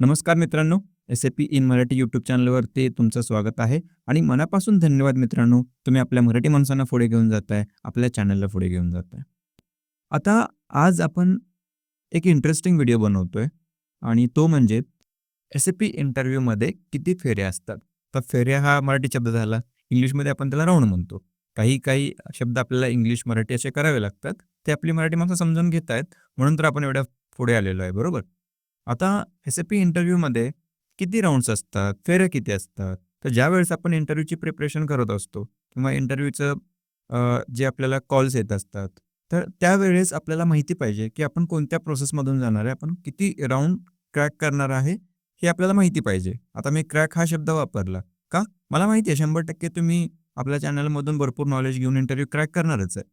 नमस्कार मित्रांनो S A P in Marathi YouTube चॅनलवरती तुमचं स्वागत आहे आणि मनापासून धन्यवाद मित्रांनो तुम्ही आपल्या मराठी माणसांना पुढे घेऊन जाताय आपल्या चॅनलला पुढे घेऊन जाताय. आता आज आपण एक इंटरेस्टिंग व्हिडिओ बनवतोय आणि तो म्हणजे एस ए पी इंटरव्ह्यूमध्ये किती फेऱ्या असतात. तर फेऱ्या हा मराठी शब्द झाला इंग्लिशमध्ये आपण त्याला राऊंड म्हणतो. काही काही शब्द आपल्याला इंग्लिश मराठी असे करावे लागतात ते आपली मराठी माणसं समजून घेत आहेत म्हणून तर आपण एवढ्या पुढे आलेलो आहे बरोबर? आता एस ए पी इंटरव्ह्यूमध्ये किती राऊंड्स असतात? फेऱ्या किती असतात? तर ज्या वेळेस आपण इंटरव्ह्यूची प्रिपरेशन करत असतो किंवा इंटरव्ह्यूचं जे आपल्याला कॉल्स येत असतात तर त्यावेळेस आपल्याला माहिती पाहिजे की आपण कोणत्या प्रोसेसमधून जाणार आहे? आपण किती राऊंड क्रॅक करणार आहे? हे आपल्याला माहिती पाहिजे. आता मी क्रॅक हा शब्द वापरला का? मला माहिती आहे शंभर टक्के तुम्ही आपल्या चॅनलमधून भरपूर नॉलेज घेऊन इंटरव्ह्यू क्रॅक करणारच आहे.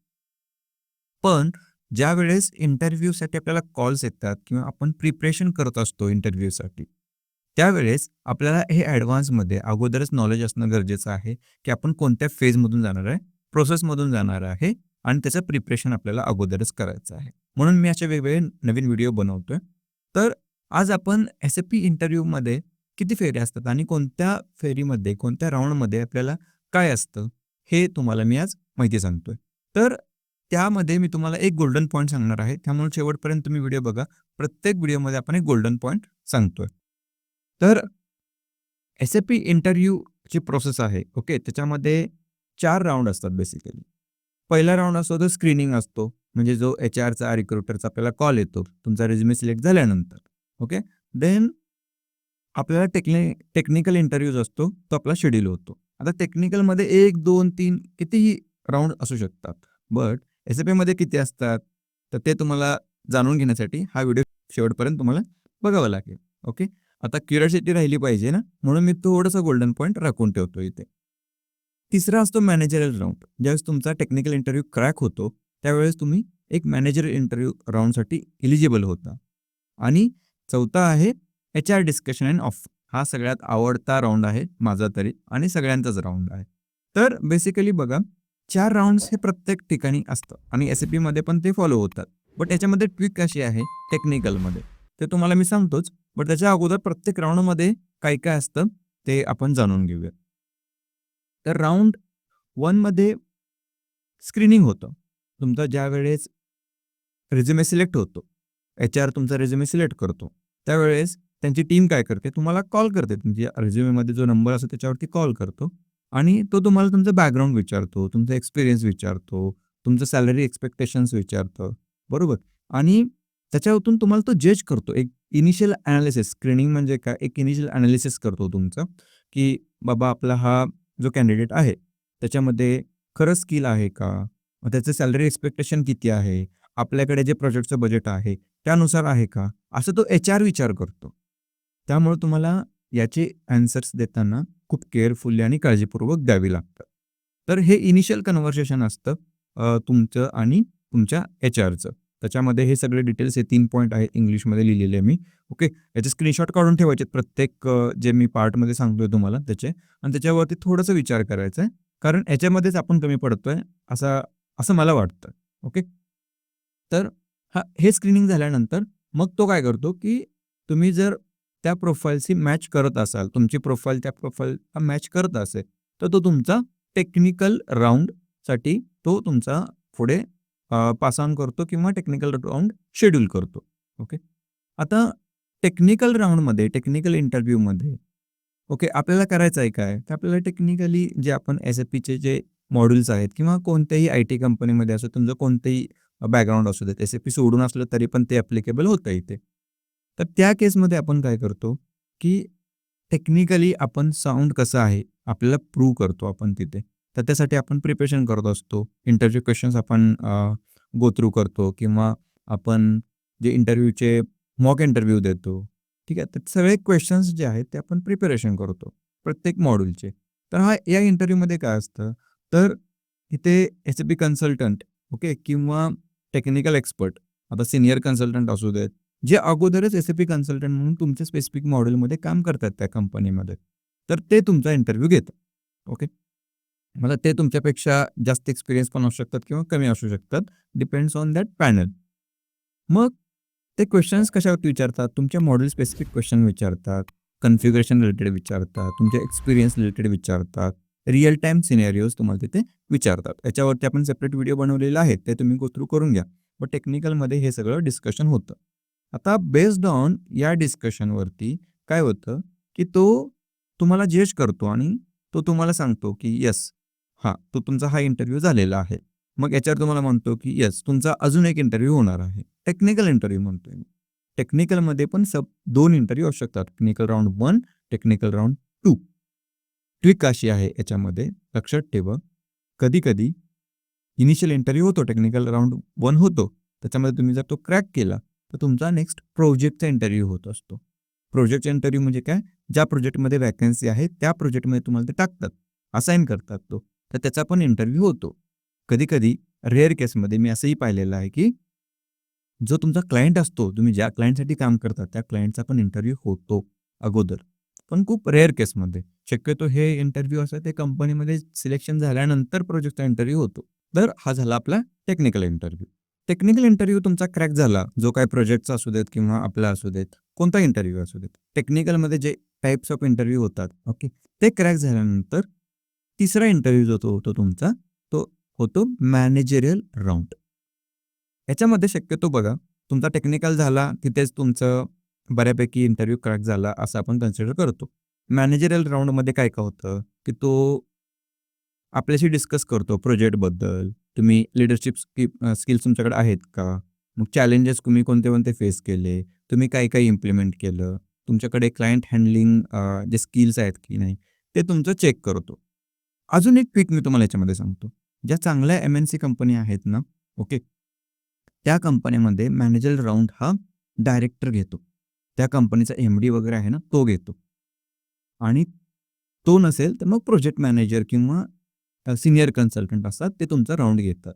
पण ज्या वेळेस इंटरव्ह्यूसाठी आपल्याला कॉल्स येतात किंवा आपण प्रिपरेशन करत असतो इंटरव्ह्यूसाठी त्यावेळेस आपल्याला हे ॲडव्हान्समध्ये अगोदरच नॉलेज असणं गरजेचं आहे की आपण कोणत्या फेजमधून जाणार आहे प्रोसेसमधून जाणार आहे आणि त्याचं प्रिपरेशन आपल्याला अगोदरच करायचं आहे. म्हणून मी असे वेगवेगळे नवीन व्हिडिओ बनवतोय. तर आज आपण एस ए पी इंटरव्ह्यूमध्ये किती फेऱ्या असतात आणि कोणत्या फेरीमध्ये कोणत्या राऊंडमध्ये आपल्याला काय असतं हे तुम्हाला मी आज माहिती सांगतोय. तर त्यामध्ये मी तुम्हाला एक गोल्डन पॉईंट सांगणार आहे. त्यामुळे शेवटपर्यंत तुम्ही व्हिडिओ बघा. प्रत्येक व्हिडिओमध्ये आपण एक गोल्डन पॉईंट सांगतोय. तर एस ए पी इंटरव्ह्यूची प्रोसेस आहे ओके त्याच्यामध्ये चार राऊंड असतात बेसिकली पहिला राऊंड असतो तो स्क्रीनिंग असतो. म्हणजे जो एच आरचा रिक्रुटरचा आपल्याला कॉल येतो. तुमचा रेझ्युमे सिलेक्ट झाल्यानंतर ओके देन आपल्याला टेक्नि टेक्निकल इंटरव्ह्यूज असतो तो आपला शेड्यूल होतो. आता टेक्निकलमध्ये एक दोन तीन कितीही राऊंड असू शकतात. बट एस एफ पीमध्ये किती असतात? तर ते तुम्हाला जाणून घेण्यासाठी हा व्हिडिओ शेवटपर्यंत तुम्हाला बघावा लागेल. ओके? आता क्युरियोसिटी राहिली पाहिजे ना? म्हणून मी थोडंसं गोल्डन पॉईंट राखून ठेवतो इथे. तिसरा असतो मॅनेजरल राऊंड. ज्यावेळेस तुमचा टेक्निकल इंटरव्ह्यू क्रॅक होतो त्यावेळेस तुम्ही एक मॅनेजर इंटरव्ह्यू राऊंडसाठी इलिजिबल होता. आणि चौथा आहे H R discussion and of हा सगळ्यात आवडता राऊंड आहे माझा तरी. आणि सगळ्यांचाच राऊंड आहे. तर बेसिकली बघा चार राऊंड्स हे प्रत्येक ठिकाणी असतं आणि एस पी मध्ये पण ते फॉलो होतात. बट याच्यामध्ये ट्विक कशी आहे टेक्निकलमध्ये ते तुम्हाला मी सांगतोच बट त्याच्या अगोदर प्रत्येक राऊंडमध्ये काय काय असतं ते आपण जाणून घेऊया. तर राऊंड वनमध्ये स्क्रीनिंग होतं. तुमचा ज्या वेळेस रेझ्युमे सिलेक्ट होतो एच आर तुमचा रेझ्युमे सिलेक्ट करतो त्यावेळेस त्यांची टीम काय करते? तुम्हाला कॉल करते. तुमच्या रेझ्युमेमध्ये जो नंबर असतो त्याच्यावरती कॉल करतो. आणि तो तुम्हाला तुमचं बॅकग्राऊंड विचारतो तुमचा एक्सपिरियन्स विचारतो तुमचं सॅलरी एक्सपेक्टेशन्स विचारतं. बरोबर? आणि त्याच्यातून तुम्हाला तो जज करतो. एक इनिशियल ॲनालिसिस स्क्रीनिंग म्हणजे काय? एक इनिशियल ॲनालिसिस करतो तुमचं की बाबा आपला हा जो कॅन्डिडेट आहे त्याच्यामध्ये खरं स्किल आहे का? त्याचं सॅलरी एक्सपेक्टेशन किती आहे? आपल्याकडे जे प्रोजेक्टचं बजेट आहे त्यानुसार आहे का? असं तो एच आर विचार करतो. त्यामुळे तुम्हाला याचे ॲन्सर्स देताना खूप केअरफुली आणि काळजीपूर्वक द्यावी लागतात. तर हे इनिशियल कन्व्हर्सेशन असतं तुमचं आणि तुमच्या एच आरचं त्याच्यामध्ये हे सगळे डिटेल्स हे तीन पॉईंट आहेत इंग्लिशमध्ये लिहिलेले मी. ओके याचे स्क्रीनशॉट काढून ठेवायचे प्रत्येक जे मी पार्टमध्ये सांगतोय तुम्हाला त्याचे. आणि त्याच्यावरती थोडंसं विचार करायचा आहे. कारण याच्यामध्येच आपण कमी पडतोय असा असं मला वाटतं. ओके तर हा हे स्क्रीनिंग झाल्यानंतर मग तो काय करतो की तुम्ही जर त्या प्रोफाईलशी मॅच करत असाल तुमची प्रोफाईल त्या प्रोफाईलला मॅच करत असेल तर तो तुमचा टेक्निकल राऊंडसाठी तो तुमचा पुढे पास ऑन करतो किंवा टेक्निकल राऊंड शेड्यूल करतो. ओके? आता टेक्निकल राऊंडमध्ये टेक्निकल इंटरव्ह्यूमध्ये ओके आपल्याला करायचं आहे काय? तर आपल्याला टेक्निकली जे आपण एस एफ पीचे जे मॉड्यूल्स आहेत किंवा कोणत्याही आय टी कंपनीमध्ये असो तुमचं कोणतेही बॅकग्राऊंड असू देत एस ए पी सोडून असलं तरी पण ते ॲप्लिकेबल होतं इथे. तर त्या केसमध्ये आपण काय करतो की टेक्निकली आपण साऊंड कसं आहे आपल्याला प्रूव्ह करतो आपण तिथे. तर त्यासाठी आपण प्रिपरेशन करत असतो. इंटरव्ह्यू क्वेश्चन्स आपण गो थ्रू करतो किंवा आपण जे इंटरव्ह्यूचे मॉक इंटरव्ह्यू देतो. ठीक आहे? तर सगळे क्वेश्चन्स जे आहेत ते आपण प्रिपरेशन करतो प्रत्येक मॉड्यूलचे तर हा या इंटरव्ह्यूमध्ये काय असतं? तर इथे S A P consultant okay किंवा टेक्निकल एक्सपर्ट आता सिनियर कन्सल्टंट असू देत जे अगोदरच एस पी कन्सल्टंट म्हणून तुमच्या स्पेसिफिक मॉडेलमध्ये काम करतात त्या कंपनीमध्ये तर ते तुमचा इंटरव्ह्यू घेतात ओके मला ते तुमच्यापेक्षा जास्त एक्सपिरियन्स पण असू शकतात किंवा कमी असू शकतात. डिपेंड्स ऑन दॅट पॅनल मग ते क्वेश्चन्स कशावरती विचारतात? तुमच्या मॉडेल स्पेसिफिक क्वेश्चन विचारतात कन्फिगरेशन रिलेटेड विचारतात तुमच्या एक्सपिरियन्स रिलेटेड विचारतात रिअल टाईम सिनेरिओज तुम्हाला तिथे विचारतात. याच्यावरती आपण सेपरेट व्हिडिओ बनवलेले आहेत ते तुम्ही गो थ्रू करून घ्या. पण टेक्निकलमध्ये हे सगळं डिस्कशन होतं. आता बेस्ड ऑन या डिस्कशनवरती काय होतं की तो तुम्हाला जज करतो आणि तो तुम्हाला सांगतो की यस हा तो तुमचा हा इंटरव्ह्यू झालेला आहे. मग याच्यावर तुम्हाला म्हणतो की येस तुमचा अजून एक इंटरव्ह्यू होणार आहे. टेक्निकल इंटरव्ह्यू म्हणतोय मी. टेक्निकलमध्ये पण सब दोन इंटरव्ह्यू असू शकतात. Technical round one technical round two tweak अशी आहे याच्यामध्ये. लक्षात ठेवा. कधी कधी इनिशियल इंटरव्ह्यू होतो टेक्निकल राऊंड वन होतो. त्याच्यामध्ये तुम्ही जर तो क्रॅक केला तर तुमचा नेक्स्ट प्रोजेक्टचा इंटरव्ह्यू होत असतो. प्रोजेक्टचा इंटरव्ह्यू म्हणजे काय? ज्या प्रोजेक्टमध्ये वॅकन्सी आहे त्या प्रोजेक्टमध्ये तुम्हाला ते टाकतात असाईन करतात तो. तर त्याचा पण इंटरव्ह्यू होतो. कधी कधी रेअर केसमध्ये मी असंही पाहिलेलं आहे की जो तुमचा क्लायंट असतो तुम्ही ज्या क्लायंटसाठी काम करता त्या क्लायंटचा पण इंटरव्ह्यू होतो अगोदर. पण खूप रेअर केसमध्ये शक्यतो हे इंटरव्ह्यू असं ते कंपनीमध्ये सिलेक्शन झाल्यानंतर प्रोजेक्टचा इंटरव्ह्यू होतो. तर हा झाला आपला टेक्निकल इंटरव्ह्यू टेक्निकल इंटरव्ह्यू तुमचा क्रॅक झाला जो काय प्रोजेक्टचा असू देत किंवा आपला असू देत कोणता इंटरव्ह्यू असू देत टेक्निकलमध्ये जे टाईप्स ऑफ इंटरव्ह्यू होतात ओके ते क्रॅक झाल्यानंतर तिसरा इंटरव्ह्यू जो तो होतो तुमचा तो होतो मॅनेजरियल राऊंड. याच्यामध्ये शक्यतो बघा तुमचा टेक्निकल झाला तिथेच तुमचं बऱ्यापैकी इंटरव्ह्यू क्रॅक झाला असं आपण कन्सिडर करतो. मॅनेजरियल राऊंडमध्ये काय काय होतं की तो आपल्याशी डिस्कस करतो प्रोजेक्टबद्दल तुम्ही लिडरशिप स्किप स्किल्स तुमच्याकडे आहेत का? मग चॅलेंजेस तुम्ही कोणते कोणते फेस केले? तुम्ही काय काय इम्प्लिमेंट केलं? तुमच्याकडे क्लायंट हँडलिंग जे स्किल्स आहेत की नाही ते तुमचं चेक करतो. अजून एक क्विक मी तुम्हाला याच्यामध्ये सांगतो. ज्या चांगल्या एम एन सी कंपनी आहेत ना ओके त्या कंपनीमध्ये मॅनेजर राऊंड हा डायरेक्टर घेतो. त्या कंपनीचा एम डी वगैरे आहे ना तो घेतो. आणि तो नसेल तर मग प्रोजेक्ट मॅनेजर किंवा सिनियर कन्सल्टंट असतात ते तुमचा राऊंड घेतात.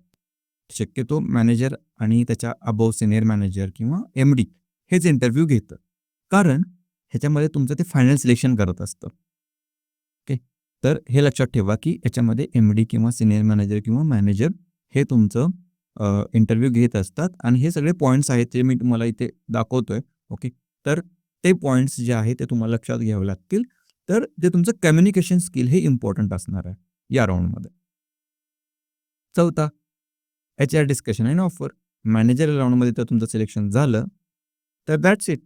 शक्यतो मॅनेजर आणि त्याच्या अबोव सिनियर मॅनेजर किंवा एम डी हेच इंटरव्ह्यू घेतं कारण ह्याच्यामध्ये तुमचं ते फायनल सिलेक्शन करत असतं. ओके? तर हे लक्षात ठेवा की याच्यामध्ये एम डी किंवा सिनियर मॅनेजर किंवा मॅनेजर हे तुमचं इंटरव्ह्यू घेत असतात आणि हे सगळे पॉईंट्स आहेत जे मी तुम्हाला इथे दाखवतोय. ओके? तर ते पॉईंट्स जे आहे ते तुम्हाला लक्षात घ्यावे लागतील. तर जे तुमचं कम्युनिकेशन स्किल हे इम्पॉर्टंट असणार आहे. या राऊंडमध्ये चौथा H R discussion and offer manager राऊंडमध्ये तर तुमचं सिलेक्शन झालं. तर दॅट्स इट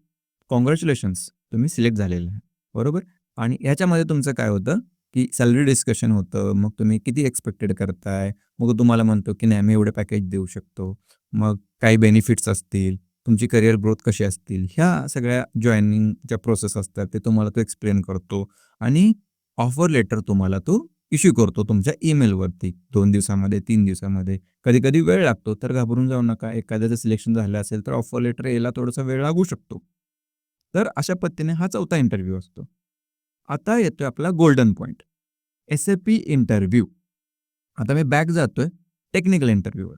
कॉंग्रॅच्युलेशन्स तुम्ही सिलेक्ट झालेलं आहे. बरोबर? आणि याच्यामध्ये तुमचं काय होतं? की सॅलरी डिस्कशन होतं. मग तुम्ही किती एक्सपेक्टेड करताय? मग तुम्हाला म्हणतो की नाही मी एवढे पॅकेज देऊ शकतो. मग काही बेनिफिट्स असतील? तुमची करिअर ग्रोथ कशी असतील? ह्या सगळ्या जॉईनिंगच्या प्रोसेस असतात ते तुम्हाला तो एक्सप्लेन करतो. आणि ऑफर लेटर तुम्हाला तो इश्यू करतो तुमच्या ईमेलवरती. दोन दिवसामध्ये तीन दिवसामध्ये. कधी कधी वेळ लागतो तर घाबरून जाऊ नका. एखाद्याचं सिलेक्शन झालं असेल तर ऑफर लेटर यायला थोडासा वेळ लागू शकतो. तर अशा पद्धतीने हा चौथा इंटरव्ह्यू असतो. आता येतोय आपला golden point S A P interview आता मी बॅक जातोय टेक्निकल इंटरव्ह्यूवर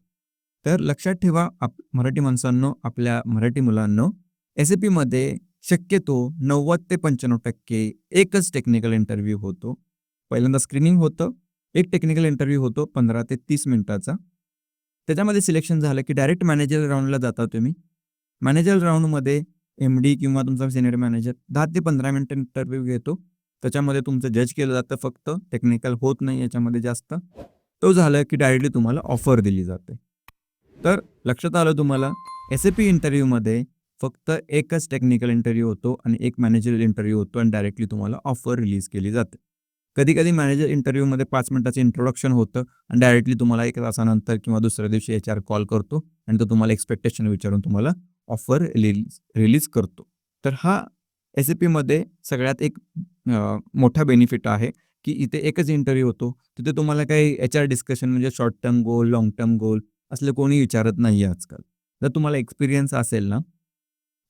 तर लक्षात ठेवा आप मराठी माणसांनो आपल्या मराठी मुलांनो एस ए पीमध्ये शक्यतो नव्वद ते पंच्याण्णव टक्के एकच टेक्निकल इंटरव्ह्यू होतो. पहिल्यांदा स्क्रीनिंग होतं. एक टेक्निकल इंटरव्ह्यू होतो पंधरा ते तीस मिनिटाचा. त्याच्यामध्ये सिलेक्शन झालं की डायरेक्ट मॅनेजर राऊंडला जाता तुम्ही. मॅनेजर राऊंडमध्ये एम डी किंवा तुमचा सिनियर मॅनेजर दहा ते पंधरा मिनटं इंटरव्ह्यू घेतो. त्याच्यामध्ये तुमचं जज केलं जातं फक्त. टेक्निकल होत नाही याच्यामध्ये जास्त. तो झालं की डायरेक्टली तुम्हाला ऑफर दिली जाते. तर लक्षात आलं तुम्हाला एस ए पी इंटरव्ह्यूमध्ये फक्त एकच टेक्निकल इंटरव्ह्यू होतो आणि एक मॅनेजर इंटरव्ह्यू होतो आणि डायरेक्टली तुम्हाला ऑफर रिलीज केली जाते. कधी कधी मॅनेजर इंटरव्ह्यूमध्ये पाच मिनिटाचं इंट्रोडक्शन होतं आणि डायरेक्टली तुम्हाला एक तासानंतर किंवा दुसऱ्या दिवशी एच आर कॉल करतो आणि तो तुम्हाला एक्सपेक्टेशन विचारून तुम्हाला ऑफर रिलीज रिलीज करतो. तर हा एस ए पीमध्ये सगळ्यात एक मोठा बेनिफिट आहे की इथे एकच इंटरव्ह्यू होतो. तिथे तुम्हाला काही एच आर डिस्कशन म्हणजे short term goal long term goal असले कोणी विचारत नाही आजकाल. जर तुम्हाला एक्सपिरियन्स असेल ना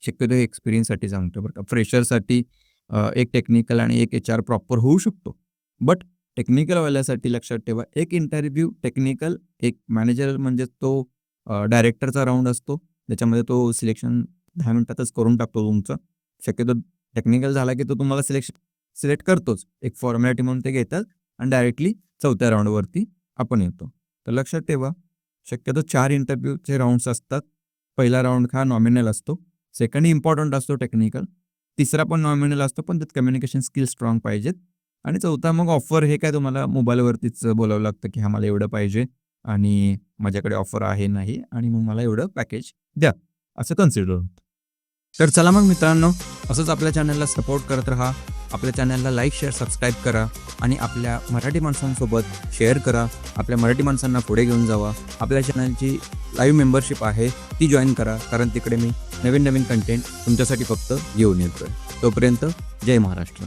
शक्यतो एक्सपिरियन्ससाठी सांगतो बरं का. फ्रेशरसाठी एक टेक्निकल आणि एक एच आर प्रॉपर होऊ शकतो. बट टेक्निकलवाल्यासाठी लक्षात ठेवा एक इंटरव्ह्यू टेक्निकल एक मॅनेजर म्हणजे तो डायरेक्टरचा राऊंड असतो. त्याच्यामध्ये तो सिलेक्शन दहा मिनिटातच करून टाकतो तुमचं. शक्यतो टेक्निकल झाला की तो तुम्हाला सिलेक्शन सिलेक्ट करतोच. एक फॉर्मॅलिटी म्हणून ते घेतात आणि डायरेक्टली चौथ्या राऊंडवरती आपण येतो. तर लक्षात ठेवा शक्यतो चार इंटरव्ह्यूचे राऊंड्स असतात. पहिला राऊंड हा नॉमिनल असतो. सेकंड इम्पॉर्टंट असतो टेक्निकल तिसरा पण नॉमिनल असतो पण त्यात कम्युनिकेशन स्किल स्ट्रॉंग पाहिजेत. आणि चौथा मग ऑफर हे काय तुम्हाला मोबाईलवरतीच बोलावं लागतं की हा मला एवढं पाहिजे आणि माझ्याकडे ऑफर आहे नाही आणि मग मला एवढं पॅकेज द्या असं कन्सिडर होतं. तर चला मग मित्रांनो असंच आपल्या चॅनलला सपोर्ट करत राहा. आपल्या चॅनलला लाईक शेअर सबस्क्राईब करा आणि आपल्या मराठी माणसांसोबत शेअर करा. आपल्या मराठी माणसांना पुढे घेऊन जावा. आपल्या चॅनलची लाईव्ह मेंबरशिप आहे ती जॉईन करा. कारण तिकडे मी नवीन नवीन कंटेंट तुमच्यासाठी फक्त घेऊन येतोय. तोपर्यंत जय महाराष्ट्र.